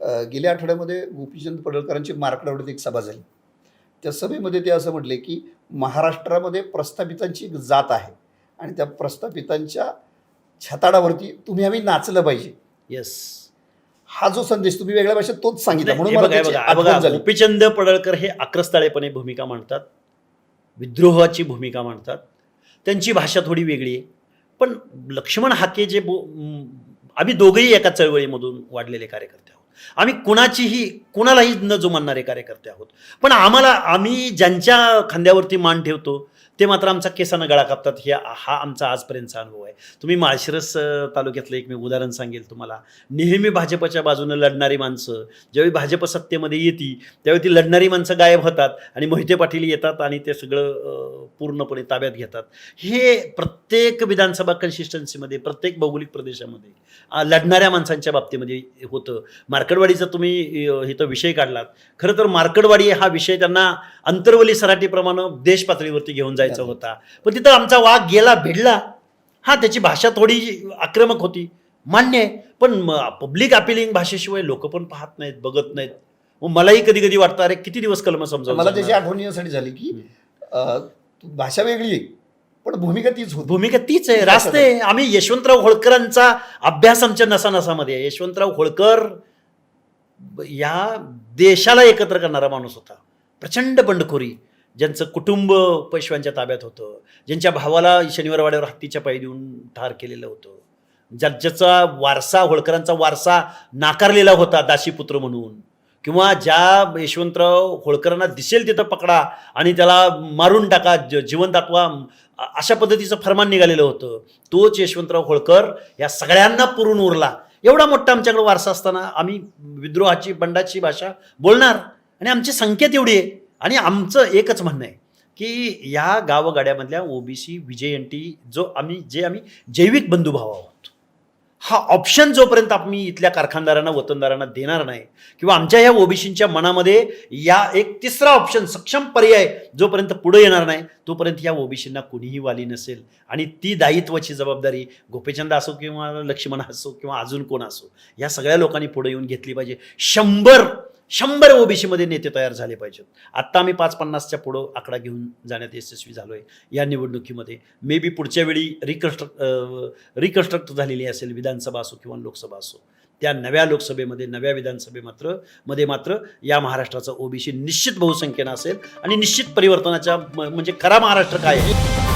गेल्या आठवड्यामध्ये गोपीचंद पडळकरांची मार्कडवडीत एक सभा झाली. त्या सभेमध्ये ते असं म्हटले की महाराष्ट्रामध्ये प्रस्थापितांची एक जात आहे आणि त्या प्रस्थापितांच्या छताडावरती तुम्ही आम्ही नाचलं पाहिजे. येस हा जो संदेश तुम्ही वेगळ्या भाषेत तोच सांगितला म्हणून मला बघा त्याची बघा आठवण बघा झाली. गोपीचंद पडळकर हे आक्रस्ताळेपणे भूमिका मांडतात. विद्रोहाची भूमिका मांडतात. त्यांची भाषा थोडी वेगळी आहे. पण लक्ष्मण हाके जे बो म, आम्ही दोघंही एका चळवळीमधून वाढलेले कार्यकर्ते आहोत. आम्ही कुणाचीही कुणालाही न जुमानणारे कार्यकर्ते आहोत. पण आम्हाला आम्ही ज्यांच्या खांद्यावरती मान ठेवतो ते मात्र आमचा केसानं गळा कापतात. हे हा आमचा आजपर्यंतचा अनुभव आहे. तुम्ही माळशिरस तालुक्यातलं एक मी उदाहरण सांगेल तुम्हाला. नेहमी भाजपच्या बाजूनं लढणारी माणसं ज्यावेळी भाजप सत्तेमध्ये येते त्यावेळी ती लढणारी माणसं गायब होतात आणि मोहिते पाटील येतात आणि ते सगळं पूर्णपणे ताब्यात घेतात. हे प्रत्येक विधानसभा कन्सिस्टन्सीमध्ये प्रत्येक भौगोलिक प्रदेशामध्ये लढणाऱ्या माणसांच्या बाबतीमध्ये होतं. मार्कडवाडीचा तुम्ही इथं विषय काढलात खरं तर मार्कडवाडी हा विषय त्यांना अंतर्वली सराटीप्रमाणे देश पातळीवरती घेऊन जायचा होता. पण तिथं आमचा वाघ गेला भिडला. हा त्याची भाषा थोडी आक्रमक होती. मान्य आहे. पण पब्लिक अपिलिंग भाषेशिवाय लोक पण पाहत नाहीत बघत नाहीत. मग मलाही कधी कधी वाटतं अरे किती दिवस कलम समजावून मला त्याची? आठवण यासाठी झाली की भाषा वेगळी आहे पण भूमिका तीच होती. भूमिका तीच आहे. रास्त आम्ही यशवंतराव होळकरांचा अभ्यास आमच्या नसानसामध्ये आहे. यशवंतराव होळकर या देशाला एकत्र करणारा माणूस होता. प्रचंड बंडखोरी. ज्यांचं कुटुंब पैशव्यांच्या ताब्यात होतं ज्यांच्या भावाला शनिवारवाड्यावर हत्तीच्या पायी देऊन ठार केलेलं होतं ज्या ज्याचा वारसा होळकरांचा वारसा नाकारलेला होता दासीपुत्र म्हणून किंवा ज्या यशवंतराव होळकरांना दिसेल तिथं पकडा आणि त्याला मारून टाका ज जीवन दाखवा अशा पद्धतीचं फरमान निघालेलं होतं. तोच यशवंतराव होळकर या सगळ्यांना पुरून उरला. एवढा मोठा आमच्याकडे वारसा असताना आम्ही विद्रोहाची बंडाची भाषा बोलणार आणि आमची संकेत एवढी आहे. आणि आमचं एकच म्हणणं आहे की या गावगाड्यामधल्या ओबीसी विजयंती जो आम्ही जे आम्ही जैविक बंधुभाव आहोत हा ऑप्शन जोपर्यंत आम्ही इथल्या कारखानदारांना वतनदारांना देणार नाही किंवा आमच्या या ओबीसींच्या मनामध्ये या एक तिसरा ऑप्शन सक्षम पर्याय जोपर्यंत पुढे येणार नाही तोपर्यंत या ओबीसींना कुणीही वाली नसेल. आणि ती दायित्वाची जबाबदारी गोपीचंद असो किंवा लक्ष्मण असो किंवा अजून कोण असो या सगळ्या लोकांनी पुढे येऊन घेतली पाहिजे. शंभर शंभर ओबीसीमध्ये नेते तयार झाले पाहिजेत. आत्ता आम्ही पाच पन्नासच्या पुढं आकडा घेऊन जाण्यात यशस्वी झालो आहे या निवडणुकीमध्ये. मे बी पुढच्या वेळी रिकन्स्ट्रक्ट रिकन्स्ट्रक्ट झालेली असेल विधानसभा असो किंवा लोकसभा असो. त्या नव्या लोकसभेमध्ये नव्या विधानसभे मात्रमध्ये मात्र या महाराष्ट्राचा ओबीसी निश्चित बहुसंख्येनं असेल आणि निश्चित परिवर्तनाच्या म्हणजे खरा महाराष्ट्र काय आहे?